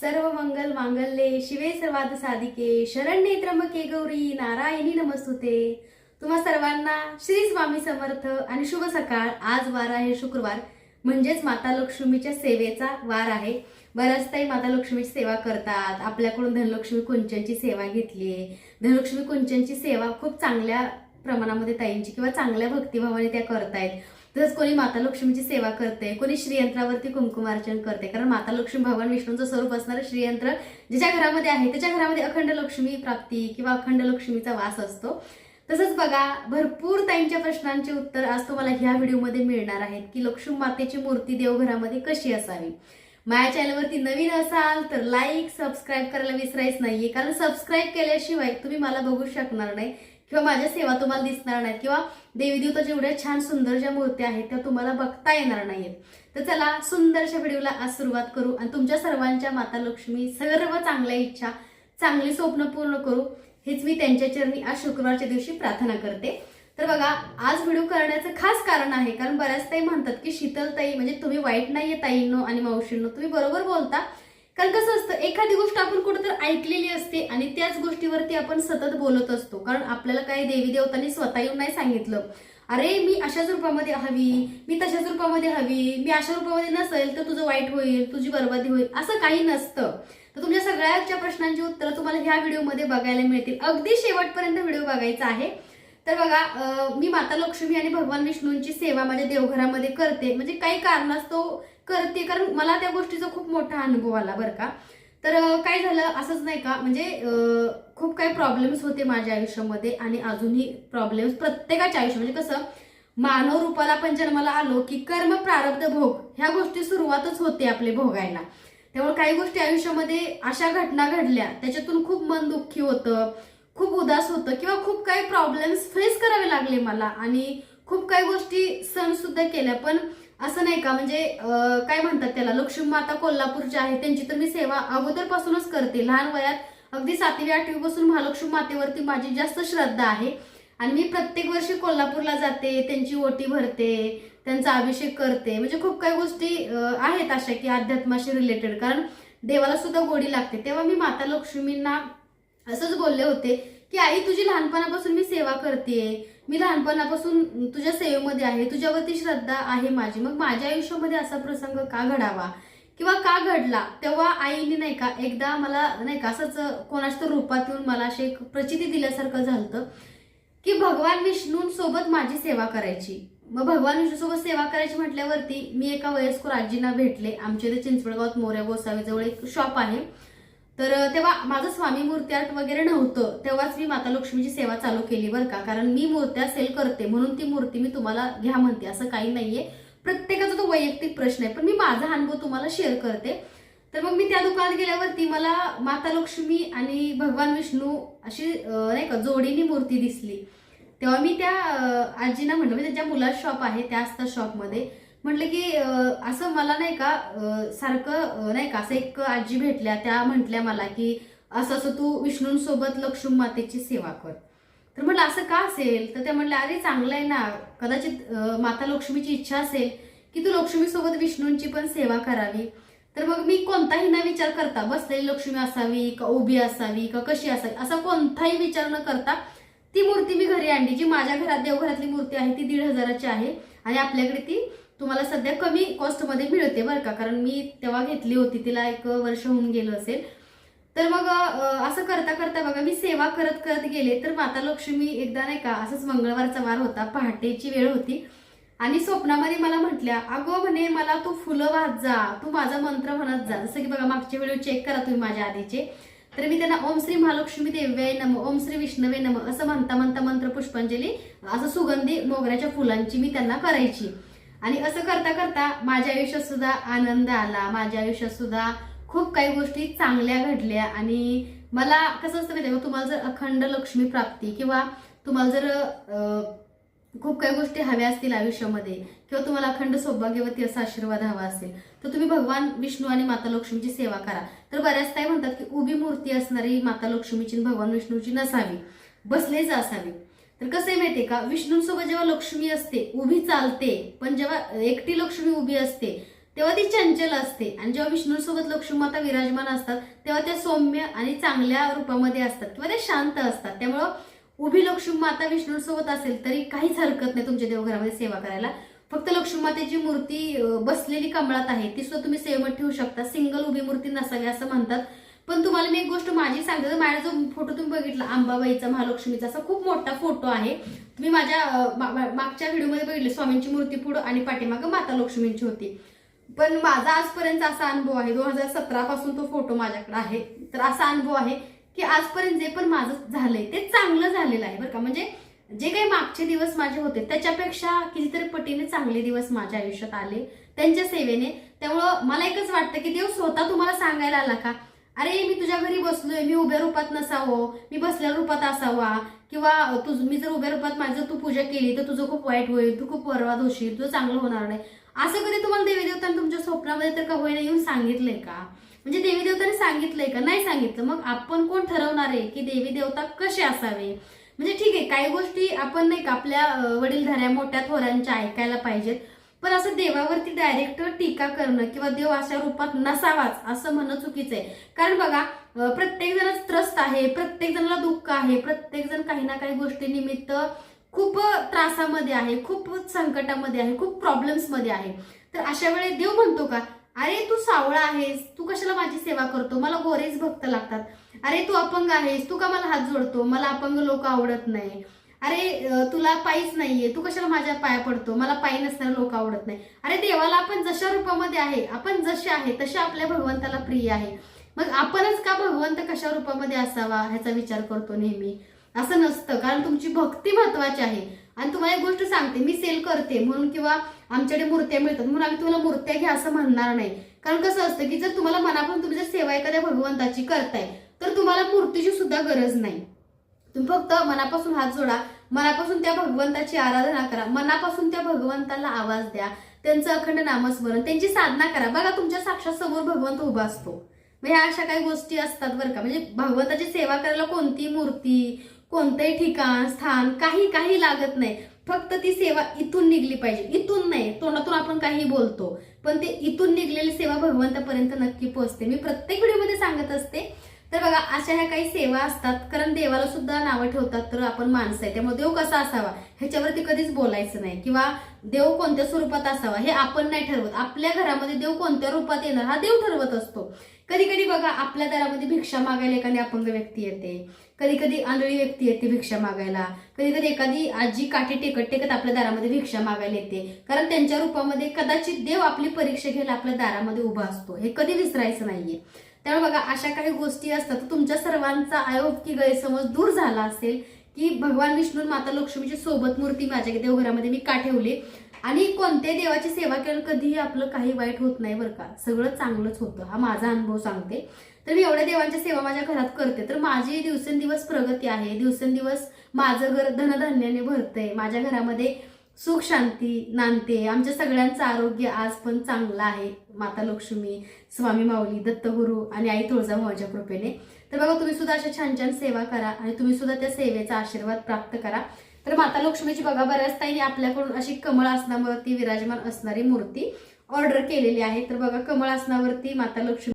सर्व मंगल मांगल्ये शिवे सर्वाद साधिके शरण्ये त्र्यंबके गौरी नारायणी नमस्तुते. तुम्हा सर्वांना श्री स्वामी समर्थ आणि शुभ सकाळ. आज वार आहे शुक्रवार म्हणजेच माता लक्ष्मीच्या सेवेचा वार आहे. बऱ्याच ताई माता लक्ष्मीची सेवा करतात. आपल्याकडून धनलक्ष्मी कुंचनची सेवा घेतली धनलक्ष्मी कुंचनची सेवा खूप चांगल्या प्रमाणामध्ये ताईंची किंवा चांगल्या भक्तिभावाने त्या करतायत. तसंच कोणी माता लक्ष्मीची सेवा करते कोणी श्रीयंत्रावरती कुंकुमार्चन करते. कारण माता लक्ष्मी भगवान विष्णूंचं स्वरूप असणारं श्रीयंत्र ज्याच्या घरामध्ये आहे त्याच्या घरामध्ये अखंड लक्ष्मी प्राप्ती किंवा अखंड लक्ष्मीचा वास असतो. तसंच बघा भरपूर ताईंच्या प्रश्नांचे उत्तर आज तुम्हाला ह्या व्हिडिओमध्ये मिळणार आहेत की लक्ष्मी मातेची मूर्ती देवघरामध्ये कशी असावी? माझ्या चॅनलवरती नवीन असाल तर लाईक सबस्क्राईब करायला विसरायच नाहीये. कारण सबस्क्राईब केल्याशिवाय तुम्ही मला बघू शकणार नाही. किंवा माझ्या सेवा तुम्हाला दिसणार नाहीत. किंवा देवी देवता जेवढ्या छान सुंदर ज्या मूर्त्या आहेत त्या तुम्हाला बघता येणार नाहीत तर चला सुंदरशा व्हिडिओला आज सुरुवात करू आणि तुमच्या सर्वांच्या माता लक्ष्मी सर्व चांगल्या इच्छा चांगली स्वप्न पूर्ण करू. हेच मी त्यांच्या चरणी आज शुक्रवारच्या दिवशी प्रार्थना करते. तर बघा आज व्हिडिओ करण्याचं खास कारण आहे कारण बऱ्याच ताई म्हणतात की शीतल ताई म्हणजे तुम्ही वाईट नाहीये ताईंनो आणि मावशींनो तुम्ही बरोबर बोलता. कारण कसं असतं एखादी गोष्ट आपण कुठंतरी ऐकलेली असते आणि त्याच गोष्टीवरती आपण सतत बोलत असतो. कारण आपल्याला काही देवी देवतांनी स्वतः येऊन नाही सांगितलं. अरे मी अशाच रूपामध्ये हवी मी तशाच रूपामध्ये हवी मी अशा रूपामध्ये नसेल तर तुझं वाईट होईल तुझी बरबादी होईल असं काही नसतं. तर तुमच्या सगळ्याच्या प्रश्नांची उत्तरं तुम्हाला ह्या व्हिडिओमध्ये बघायला मिळतील. अगदी शेवटपर्यंत व्हिडिओ बघायचा आहे. तर बघा मी माता लक्ष्मी आणि भगवान विष्णूंची सेवा माझ्या देवघरामध्ये करते. म्हणजे काही कारणास्तव करते कारण मला त्या गोष्टीचा खूप मोठा अनुभव आला बरं का. तर काय झालं असंच नाही का म्हणजे खूप काही प्रॉब्लेम्स होते माझ्या आयुष्यामध्ये आणि अजूनही प्रॉब्लेम्स प्रत्येकाच्या आयुष्य म्हणजे कसं मानव रूपाला आपण जन्माला आलो की कर्म प्रारब्ध भोग ह्या गोष्टी सुरुवातच होते आपले भोगायला. त्यामुळे काही गोष्टी आयुष्यामध्ये अशा घटना घडल्या त्याच्यातून खूप मन दुःखी होतं. खूप उदास होतं किंवा खूप काही प्रॉब्लेम्स फेस करावे लागले मला. आणि खूप काही गोष्टी सण सुद्धा केल्या. पण असं नाही का म्हणजे काय म्हणतात त्याला लक्ष्मी माता कोल्हापूरच्या आहे त्यांची तर मी सेवा अगोदरपासूनच करते. लहान वयात अगदी सातवी आठवी पासून महालक्ष्मी मातेवरती माझी जास्त श्रद्धा आहे. आणि मी प्रत्येक वर्षी कोल्हापूरला जाते त्यांची ओटी भरते त्यांचा अभिषेक करते. म्हणजे खूप काही गोष्टी आहेत अशा की अध्यात्माशी रिलेटेड कारण देवाला सुद्धा गोडी लागते. तेव्हा मी माता लक्ष्मींना असंच बोलले होते की आई तुझी लहानपणापासून मी सेवा करते मी लहानपणापासून तुझ्या सेवेमध्ये आहे. तुझ्यावरती श्रद्धा आहे माझी. मग माझ्या आयुष्यामध्ये असा प्रसंग का घडावा? किंवा का घडला? तेव्हा आईने नाही का एकदा मला नाही का असंच कोणाच्या तर रूपात येऊन मला अशी एक प्रचिती दिल्यासारखं झालं की भगवान विष्णूंसोबत माझी सेवा करायची. मग भगवान विष्णूसोबत सेवा करायची म्हटल्यावरती मी एका वयस्कर आजींना भेटले. आमच्या इथे चिंचवडगावात मोऱ्या गोसावीजवळ एक शॉप आहे. तर तेव्हा माझं स्वामी मूर्ती आर्ट वगैरे नव्हतं. तेव्हाच मी माता लक्ष्मीची सेवा चालू केली बरं का. कारण मी मूर्त्या सेल करते म्हणून ती मूर्ती मी तुम्हाला घ्या म्हणते. असं काही नाहीये. प्रत्येकाचा तो वैयक्तिक प्रश्न आहे. पण मी माझा अनुभव तुम्हाला शेअर करते. तर मग मी त्या दुकानात गेल्यावरती मला माता लक्ष्मी आणि भगवान विष्णू अशी नाही का जोडीनी मूर्ती दिसली. तेव्हा मी त्या आजीना आजींना म्हटलं म्हणजे ज्या मुलात शॉप आहे त्या असतात शॉपमध्ये म्हटलं की असं मला नाही का सारखं नाही का असं एक आजी भेटल्या त्या म्हटल्या मला की असं असं तू विष्णूंसोबत लक्ष्मी मातेची सेवा कर. तर म्हटलं असं का असेल? तर त्या म्हटल्या अरे चांगलं आहे ना. कदाचित माता लक्ष्मीची इच्छा असेल की तू लक्ष्मीसोबत विष्णूंची पण सेवा करावी. तर मग मी कोणताही ना विचार करता बसलेली लक्ष्मी असावी का उभी असावी का कशी असावी असा कोणताही विचार न करता ती मूर्ती मी घरी आणली. जी माझ्या घरात देवघरातली मूर्ती आहे ती दीड हजाराची आहे आणि आपल्याकडे ती तुम्हाला सध्या कमी कॉस्टमध्ये मिळते बरं का? कारण मी तेव्हा घेतली होती तिला एक वर्ष होऊन गेलं असेल. तर मग असं करता करता बघा मी सेवा करत करत गेले. तर माता लक्ष्मी एकदा नाही का असंच मंगळवारचा वार होता पहाटेची वेळ होती. आणि स्वप्नामध्ये मला म्हटल्या अगो म्हणे मला तू फुलं वाहत जा तू माझा मंत्र म्हणत जा. जसं की बघा मागचे व्हिडिओ चेक करा तुम्ही माझ्या आधीचे. तर मी त्यांना ओम श्री महालक्ष्मी देव्याय नम ओम श्री विष्णवे नम असं म्हणता म्हणता मंत्र पुष्पांजली असं सुगंधी मोगऱ्याच्या फुलांची मी त्यांना करायची. आणि असं करता करता माझ्या आयुष्यात सुद्धा आनंद आला. माझ्या आयुष्यात सुद्धा खूप काही गोष्टी चांगल्या घडल्या. आणि मला कसं असतं माहिती तुम्हाला जर अखंड लक्ष्मी प्राप्ती किंवा तुम्हाला जर खूप काही गोष्टी हव्या असतील आयुष्यामध्ये किंवा तुम्हाला अखंड सौभाग्यवती असा आशीर्वाद हवा असेल तर तुम्ही भगवान विष्णू आणि माता लक्ष्मीची सेवा करा. तर बऱ्याच काही म्हणतात की उभी मूर्ती असणारी माता लक्ष्मीची भगवान विष्णूची नसावी. बसलेच असावी. तर कसं आहे माहितीये का? विष्णूंसोबत जेव्हा लक्ष्मी असते उभी चालते पण जेव्हा एकटी लक्ष्मी उभी असते तेव्हा ती चंचल असते. आणि जेव्हा विष्णूसोबत लक्ष्मी माता विराजमान असतात तेव्हा त्या सौम्य आणि चांगल्या रूपामध्ये असतात किंवा ते शांत असतात. त्यामुळं उभी लक्ष्मी माता विष्णूंसोबत असेल तरी काहीच हरकत नाही तुमच्या देवघरामध्ये सेवा करायला. फक्त लक्ष्मी मातेची मूर्ती बसलेली कमळात आहे ती सुद्धा तुम्ही सेवेमध्ये ठेवू शकता. सिंगल उभी मूर्ती नसावी असं म्हणतात. पण तुम्हाला मी एक गोष्ट माझी सांगते माझा जो फोटो तुम्ही बघितला अंबाबाईचा महालक्ष्मीचा असा खूप मोठा फोटो आहे. तुम्ही माझ्या मागच्या व्हिडिओमध्ये बघितले स्वामींची मूर्ती पुढं आणि पाठीमागं माता लक्ष्मींची होती. पण माझा आजपर्यंत असा अनुभव आहे दोन हजार सतरा पासून तो फोटो माझ्याकडे आहे. तर असा अनुभव आहे की आजपर्यंत जे पण माझं झालंय ते चांगलं झालेलं आहे बरं का. म्हणजे जे काही मागचे दिवस माझे होते त्याच्यापेक्षा कितीतरी पटीने चांगले दिवस माझ्या आयुष्यात आले. त्यांच्या सेवेने. त्यामुळं मला एकच वाटतं की देव स्वतः तुम्हाला सांगायला आला का? अरे मी तुझ्या घरी बसलोय मी उभ्या रूपात नसावं मी बसल्या रूपात असावा. किंवा तुझ मी जर उभ्या रूपात माझं तू पूजा केली तर तुझं खूप वाईट होईल तू खूप बरबाद होशील तुझं चांगलं होणार नाही. असं कधी तुम्हाला देवी देवतांनी तुमच्या स्वप्नामध्ये तर का होईना येऊन सांगितलंय का? म्हणजे देवी देवतांनी सांगितलंय का? नाही सांगितलं. मग आपण कोण ठरवणार आहे की देवी देवता कसे असावे? म्हणजे ठीक आहे काही गोष्टी आपण नाही का आपल्या वडीलधाऱ्या मोठ्या थोरांच्या ऐकायला पाहिजेत. पण असं देवावरती डायरेक्ट टीका करणं किंवा देव अशा रूपात नसावाच असं म्हणणं चुकीचं आहे. कारण बघा प्रत्येक जण त्रस्त आहे प्रत्येक जणाला दुःख आहे प्रत्येक जण काही ना काही गोष्टीनिमित्त खूप त्रासामध्ये आहे खूप संकटामध्ये आहे खूप प्रॉब्लेम्समध्ये आहे. तर अशा वेळी देव म्हणतो का अरे तू सावळा आहेस तू कशाला माझी सेवा करतो? मला गोरेच भक्त लागतात. अरे तू अपंग आहेस तू का मला हात जोडतो? मला अपंग लोक आवडत नाही. अरे तुला पायीच नाहीये. तू कशाला माझ्या पाया पडतो? मला पायी नसणारे लोक आवडत नाही. अरे देवाला आपण जशा रूपामध्ये आहे आपण जसे आहे तसे आपल्या भगवंताला प्रिय आहे. मग आपणच का भगवंत कशा रूपामध्ये असावा ह्याचा विचार करतो नेहमी? असं नसतं कारण तुमची भक्ती महत्वाची आहे. आणि तुम्हाला एक गोष्ट सांगते मी सेल करते म्हणून किंवा आमच्याकडे मूर्त्या मिळतात म्हणून आम्ही तुम्हाला मूर्त्या घ्या असं म्हणणार नाही. कारण कसं असतं की जर तुम्हाला मनापासून तुम्ही जर सेवा एखाद्या भगवंताची करताय तर तुम्हाला मूर्तीची सुद्धा गरज नाही. तुम्ही फक्त मनापासून हात जोडा मनापासून त्या भगवंताची आराधना करा मनापासून त्या भगवंताला आवाज द्या त्यांचं अखंड नामस्मरण त्यांची साधना करा. बघा तुमच्या साक्षात समोर भगवंत उभा असतो. मग ह्या अशा काही गोष्टी असतात बरं का. म्हणजे भगवंताची सेवा करायला कोणती मूर्ती कोणतंही ठिकाण स्थान काही काही लागत नाही. फक्त ती सेवा इथून निघली पाहिजे. इथून नाही तोंडातून आपण काही बोलतो. पण ते इथून निघलेली सेवा भगवंतापर्यंत नक्की पोहोचते. मी प्रत्येक व्हिडिओमध्ये सांगत असते तर बघा अशा ह्या काही सेवा असतात कारण देवाला सुद्धा नावं ठेवतात तर आपण माणसं आहे. त्यामुळे देव कसा असावा ह्याच्यावरती कधीच बोलायचं नाही. किंवा देव कोणत्या स्वरूपात असावा हे आपण नाही ठरवत. आपल्या घरामध्ये देव कोणत्या रूपात येणार हा देव ठरवत असतो. कधी कधी बघा आपल्या दारामध्ये भिक्षा मागायला एखादी अपंग व्यक्ती येते. कधी कधी आंधळी व्यक्ती येते भिक्षा मागायला. कधी कधी एखादी आजी काठी टेकत टेकत आपल्या दारामध्ये भिक्षा मागायला येते. कारण त्यांच्या रूपामध्ये कदाचित देव आपली परीक्षा घ्यायला आपल्या दारामध्ये उभा असतो. हे कधी विसरायचं नाहीये. त्यामुळे बघा अशा काही गोष्टी असतात तर तुमच्या सर्वांचा आयोग की गैरसमज दूर झाला असेल की भगवान विष्णू माता लक्ष्मीची सोबत मूर्ती माझ्या देवघरामध्ये मी का ठेवली आणि कोणत्याही देवाची सेवा केलं कधीही आपलं काही वाईट होत नाही बरं का. सगळं चांगलंच होतं हा माझा अनुभव सांगते. तर मी एवढ्या देवांची सेवा माझ्या घरात करते. तर माझी दिवसेंदिवस प्रगती आहे. दिवसेंदिवस माझं घर धनधान्याने भरतंय. माझ्या घरामध्ये सुख शांती नांदते. आमच्या सगळ्यांचं आरोग्य आज पण चांगलं आहे. माता लक्ष्मी स्वामी माऊली दत्तगुरू आणि आई तुळजाभवाच्या कृपेने. तर बघा तुम्ही सुद्धा अशा छान छान सेवा करा आणि तुम्ही सुद्धा त्या सेवेचा आशीर्वाद प्राप्त करा. तर माता लक्ष्मीची बघा बऱ्याच ताईने आपल्याकडून अशी कमळ आसनावरती विराजमान असणारी मूर्ती ऑर्डर केलेली आहे. तर बघा कमळ आसनावरती माता लक्ष्मी